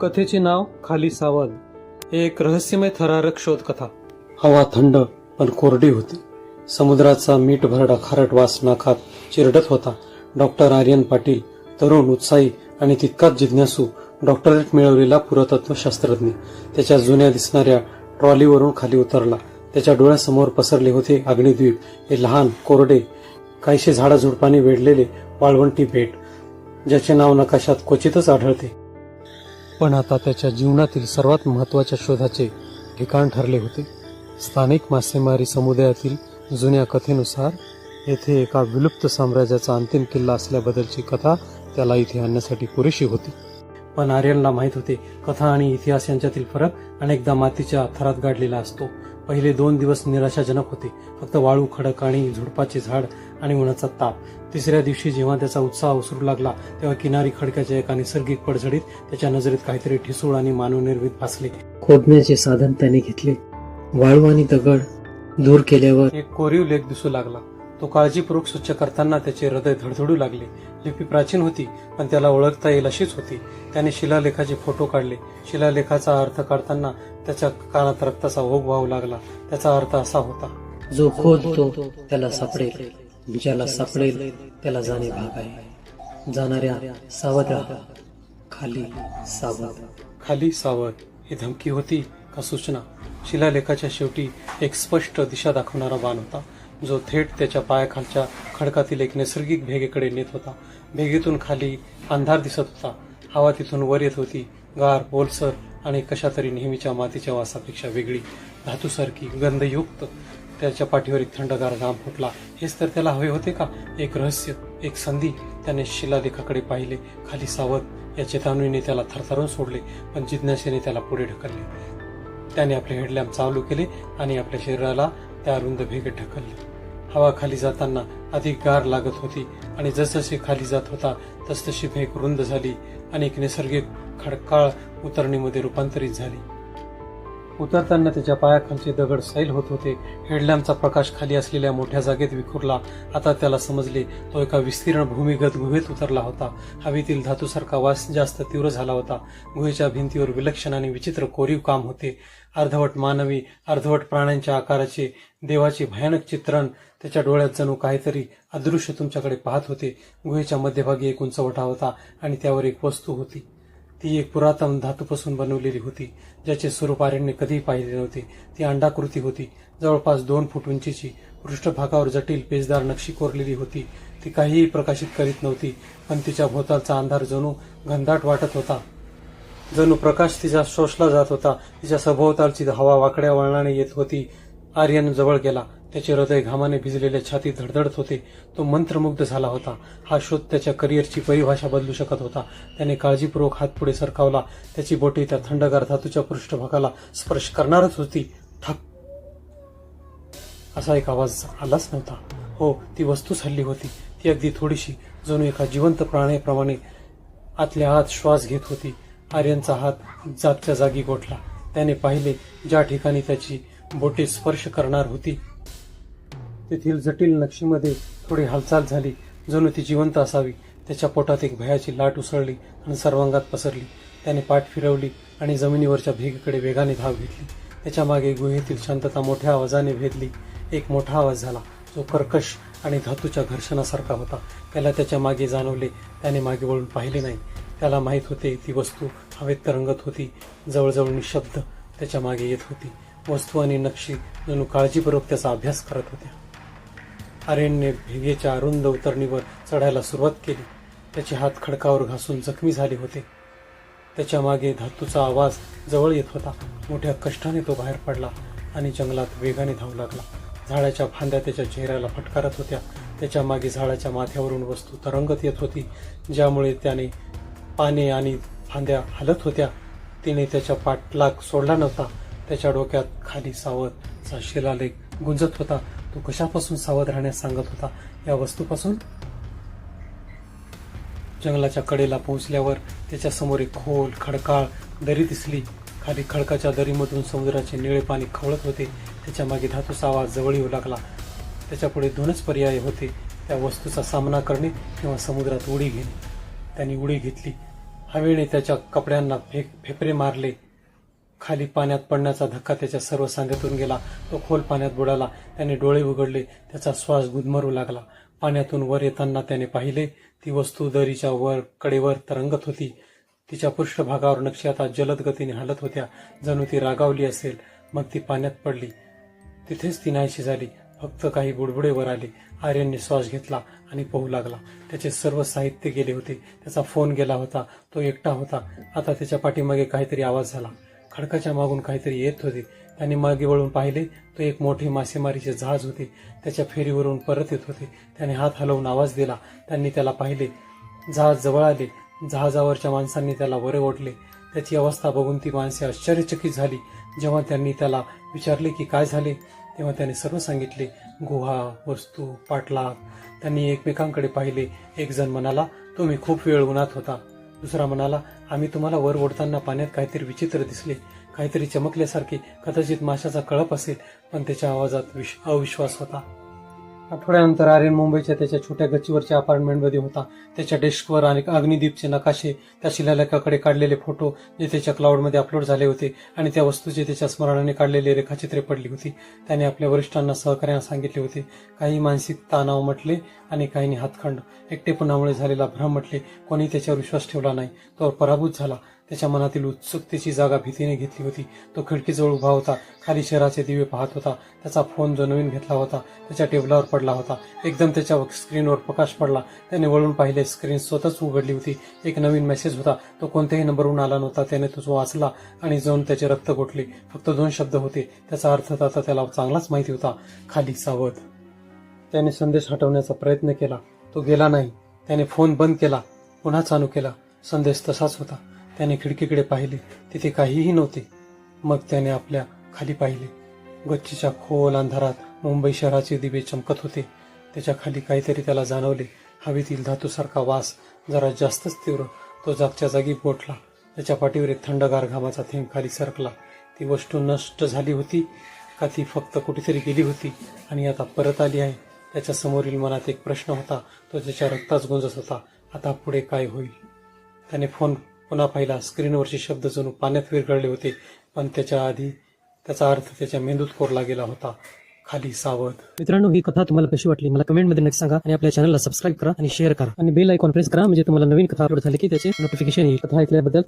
कथेचे नाव खाली सावध. एक रहस्यमय थरारक शोधकथा. हवा थंड पण कोरडी होती. समुद्राचा मीठ भरडा खारट वास नाकात चिरडत होता. डॉक्टर आर्यन पाटील तरुण उत्साही आणि तितकाच जिज्ञासू डॉक्टरेट मिळवलेला पुरातत्व शास्त्रज्ञ. त्याच्या जुन्या दिसणाऱ्या ट्रॉलीवरून खाली उतरला. त्याच्या डोळ्यासमोर पसरले होते अग्निद्वीप. हे लहान कोरडे काहीशे झाडाझुडपाने वेढलेले वाळवंटी भेट ज्याचे नाव नकाशात क्वचितच आढळते. पण आता त्याच्या जीवनातील सर्वात महत्त्वाच्या शोधाचे ठिकाण ठरले होते. स्थानिक मासेमारी समुदायातील जुन्या कथेनुसार येथे एका विलुप्त साम्राज्याचा अंतिम किल्ला असल्याबद्दलची कथा त्याला इथे आणण्यासाठी पुरेशी होती. पण आर्यनला माहीत होते कथा आणि इतिहास यांच्यातील फरक अनेकदा मातीच्या थरात गाडलेला असतो. पहिले दोन दिवस निराशाजनक होते. फक्त वाळू खडक आणि झुडपाचे झाड आणि उन्हाचा ताप. तिसऱ्या दिवशी जेव्हा त्याचा उत्साह उसरू लागला तेव्हा किनारी खडक्याच्या एका नैसर्गिक पडझडीत त्याच्या नजरेत काहीतरी ठिसूळ आणि मानवनिर्मित भासले. खोदण्याचे साधन त्याने घेतले. वाळू आणि दगड दूर केल्यावर एक कोरीव लेख दिसू लागला. तो काळजीपूर्वक स्वच्छ करताना त्याचे हृदय धडधडू लागले. लिपी प्राचीन होती पण त्याला ओळखता येईल अशीच होती. त्याने शिलालेखाचे फोटो काढले. शिलालेखाचा अर्थ काढताना त्याच्या कानात रक्ताचा ओघ वाहू लागला. त्याचा अर्थ असा होता. जो खोदतो त्याला सापडेल. ज्याला सापडेल त्याला जाणे भाग आहे. जाणाऱ्या सावध राहा खाली सावध. खाली सावध. ही धमकी होती का सूचना? शिलालेखाच्या शेवटी एक स्पष्ट दिशा दाखवणारा बाण होता जो थेट त्याच्या पायाखालच्या खडकातील एक नैसर्गिक भेगेकडे नेत होता. भेगेतून खाली अंधार दिसत होता. हवा तिथून वर येत होती. गार ओलसर आणि कशातरी नेहमीच्या मातीच्या वासापेक्षा वेगळी. धातूसारखी गंधयुक्त त्याच्या पाठीवर एक थंडगार घाम फुटला. हेच तर त्याला हवे होते का? एक रहस्य एक संधी. त्याने शिलालेखाकडे पाहिले. खाली सावध या चेतावणीने त्याला थरथरून सोडले पण जिज्ञासेने त्याला पुढे ढकलले. त्याने आपले हेडलॅम्प चालू केले आणि आपल्या शरीराला त्या अरुंद भेगेत ढकलले. हवा खाली जाताना अधिक गार लागत होती आणि जसजसे खाली जात होता तसतशी भेग रुंद झाली आणि एक नैसर्गिक खडकाळ उतरणीमध्ये रूपांतरित झाली. उतरताना त्याच्या पायाखालचे दगड सैल होत होते. हेडलॅम्पचा प्रकाश खाली असलेल्या मोठ्या जागेत विखुरला. आता त्याला समजले तो एका विस्तीर्ण भूमिगत गुहेत उतरला होता. हवेतील धातूसारखा वास जास्त तीव्र झाला होता. गुहेच्या भिंतीवर विलक्षण आणि विचित्र कोरीव काम होते. अर्धवट मानवी अर्धवट प्राण्यांच्या आकाराचे देवाचे भयानक चित्रण त्याच्या डोळ्यात जणू काहीतरी अदृश्य तुमच्याकडे पाहत होते. गुहेच्या मध्यभागी एक उंचवटा होता आणि त्यावर एक वस्तू होती. ती एक पुरातन धातूपासून बनवलेली होती ज्याचे स्वरूप आर्यनने कधीही पाहिले नव्हते. ती अंडाकृती होती. जवळपास दोन फूट उंचीची पृष्ठभागावर जटिल पेजदार नक्षी कोरलेली होती. ती काहीही प्रकाशित करीत नव्हती पण तिच्या भोवतालचा अंधार जणू घनदाट वाटत होता. जणू प्रकाश तिचा शोषला जात होता. तिच्या सभोवतालची हवा वाकड्या वळणाने येत होती. आर्यन जवळ गेला. त्याचे हृदय घामाने भिजलेल्या छाती धडधडत होते. तो मंत्रमुग्ध झाला होता. हा शोध त्याच्या करिअरची परिभाषा बदलू शकत होता. त्याने काळजीपूर्वक हात पुढे सरकावला. त्याची बोटी त्या थंडगार धातूच्या पृष्ठभागाला स्पर्श करणारच होती. ठक असा एक आवाज आलाच नव्हता. हो ती वस्तूच हल्ली होती. ती अगदी थोडीशी जणू एका जिवंत प्राण्याप्रमाणे आतल्या आत श्वास घेत होती. आर्यनचा हात जागच्या जागी गोठला. त्याने पाहिले ज्या ठिकाणी त्याची बोटे स्पर्श करणार होती. तेथील जटिल नक्षीमध्ये थोडी हालचाल झाली. जणू ती जिवंत असावी. त्याच्या पोटात एक भयाची लाट उसळली आणि सर्वांगात पसरली. त्याने पाठ फिरवली आणि जमिनीवरच्या भेगीकडे वेगाने धाव घेतली. त्याच्यामागे गुहेतील शांतता मोठ्या आवाजाने भेदली. एक मोठा आवाज झाला. जो कर्कश आणि धातूच्या घर्षणासारखा होता. त्याला त्याच्यामागे जाणवले. त्याने मागे वळून पाहिले नाही. त्याला माहीत होते ती वस्तू हवेत तरंगत होती. जवळजवळ निशब्द त्याच्यामागे येत होती. वस्तू आणि नक्षी जणू काळजीपूर्वक त्याचा अभ्यास करत होत्या. आर्यनने भेगेच्या अरुंद उतरणीवर चढायला सुरुवात केली. त्याचे हात खडकावर घासून जखमी झाले होते. त्याच्यामागे धातूचा आवाज जवळ येत होता. मोठ्या कष्टाने तो बाहेर पडला आणि जंगलात वेगाने धावू लागला. झाडाच्या फांद्या त्याच्या चेहऱ्याला फटकारत होत्या. त्याच्यामागे झाडाच्या माथ्यावरून वस्तू तरंगत येत होती. ज्यामुळे त्याने पाने आणि फांद्या हलत होत्या. तिने त्याच्या पाठलाग सोडला नव्हता. त्याच्या डोक्यात खाली सावधचा शिलालेख गुंजत होता. तो कशापासून सावध राहण्यास सांगत होता? या वस्तूपासून? जंगलाच्या कडेला पोहोचल्यावर त्याच्यासमोर एक खोल खडकाळ दरी दिसली. खाली खडकाच्या दरीमधून समुद्राचे निळे पाणी खवळत होते. त्याच्यामागे धातूचा आवाज जवळ येऊ लागला त्याच्यापुढे दोनच पर्याय होते. त्या वस्तूचा सामना करणे किंवा समुद्रात उडी घेणे. त्यांनी उडी घेतली. हवेने त्याच्या कपड्यांना फे फेफरे मारले. खाली पाण्यात पडण्याचा धक्का त्याच्या सर्व सांध्यातून गेला. तो खोल पाण्यात बुडाला. त्याने डोळे उघडले. त्याचा श्वास गुदमरू लागला. पाण्यातून वर येताना त्याने पाहिले ती वस्तू दरीच्या वर कडेवर तरंगत होती. तिच्या पृष्ठभागावर नक्षी आता जलद गतीने हलत होत्या. जणू ती रागावली असेल मग ती पाण्यात पडली. तिथेच ती नाहीशी झाली. फक्त काही बुडबुडे वर आले. आर्यनने श्वास घेतला आणि पोहू लागला. त्याचे सर्व साहित्य गेले होते. त्याचा फोन गेला होता. तो एकटा होता. आता त्याच्या पाठीमागे काहीतरी आवाज झाला. खडकाच्या मागून काहीतरी येत होते. त्याने मागे वळून पाहिले तो एक मोठे मासेमारीचे जहाज होते. त्याच्या फेरीवरून परत येत होते. त्याने हात हलवून आवाज दिला. त्यांनी त्याला पाहिले. जहाज जवळ आले. जहाजावरच्या माणसांनी त्याला वरे ओढले. त्याची अवस्था बघून ती माणसे आश्चर्यचकित झाली. जेव्हा त्यांनी त्याला विचारले की काय झाले तेव्हा त्याने सर्व सांगितले. गुहा वस्तू पाटलाग त्यांनी एकमेकांकडे पाहिले. एक जण म्हणाला तुम्ही खूप वेळ उन्हात होता. दुसरा म्हणाला आम्ही तुम्हाला वर ओढताना पाण्यात काहीतरी विचित्र दिसले. काहीतरी चमकल्यासारखे कदाचित माशाचा कळप असेल. पण त्याच्या आवाजात विश अविश्वास होता. आठवड्यानंतर आर्यन मुंबईच्या त्याच्या छोट्या गच्चीवरच्या अपार्टमेंटमध्ये होता. त्याच्या डेस्कवर आणि अग्निदीपचे नकाशे त्या शिलालेखाकडे काढलेले फोटो जे त्याच्या क्लाउडमध्ये अपलोड झाले होते आणि त्या वस्तूचे त्याच्या स्मरणाने काढलेले रेखाचित्रे पडली होती त्याने आपल्या वरिष्ठांना सहकार्यांना सांगितले होते. काही मानसिक तणाव म्हटले आणि काहींनी हातखंड एकटेपणामुळे झालेला भ्रम म्हटले कोणी त्याच्यावर विश्वास ठेवला नाही. तो पराभूत झाला. त्याच्या मनातील उत्सुकतेची जागा भीतीने घेतली होती. तो खिडकीजवळ उभा होता. खाली शहराचे दिवे पाहत होता. त्याचा फोन जो नवीन घेतला होता त्याच्या टेबलावर पडला होता. एकदम त्याच्या स्क्रीनवर प्रकाश पडला. त्याने वळून पाहिले स्क्रीन स्वतःच उघडली होती. एक नवीन मेसेज होता. तो कोणत्याही नंबरवरून आला नव्हता. त्याने तो वाचला आणि जाऊन त्याचे रक्त गोठले. फक्त दोन शब्द होते. त्याचा अर्थ आता त्याला चांगलाच माहिती होता. खाली सावध. त्याने संदेश हटवण्याचा प्रयत्न केला. तो गेला नाही. त्याने फोन बंद केला. पुन्हा चालू केला. संदेश तसाच होता. त्याने खिडकीकडे पाहिले. तिथे काहीही नव्हते. मग त्याने आपल्या खाली पाहिले. गच्चीच्या खोल अंधारात मुंबई शहराचे दिवे चमकत होते. त्याच्याखाली काहीतरी त्याला जाणवले. हवेतील धातूसारखा वास जरा जास्तच तीव्र. तो जागच्या जागी गोठला त्याच्या पाठीवर एक थंडगार घामाचा थेंब खाली सरकला. ती वस्तू नष्ट झाली होती का ती फक्त कुठेतरी गेली होती? आणि आता परत आली आहे. त्याच्या समोरील मनात एक प्रश्न होता. तो त्याच्या रक्ताच गुंजत होता. आता पुढे काय होईल? त्याने फोन पुन्हा पाहिला. स्क्रीनवरचे शब्द जणू पाण्यात विरघळले होते पण त्याच्या आधी त्याचा अर्थ त्याच्या मेंदूत कोरला गेला होता. खाली सावध. मित्रांनो ही कथा तुम्हाला कशी वाटली? मला कमेंटमध्ये नक्की सांगा आणि आपल्या चॅनलला सबस्क्राईब करा आणि शेअर करा आणि बेल आयकॉन प्रेस करा. म्हणजे तुम्हाला नवीन कथा अपलोड झाली की त्याचे नोटिफिकेशन येईल. कथा ऐकल्याबद्दल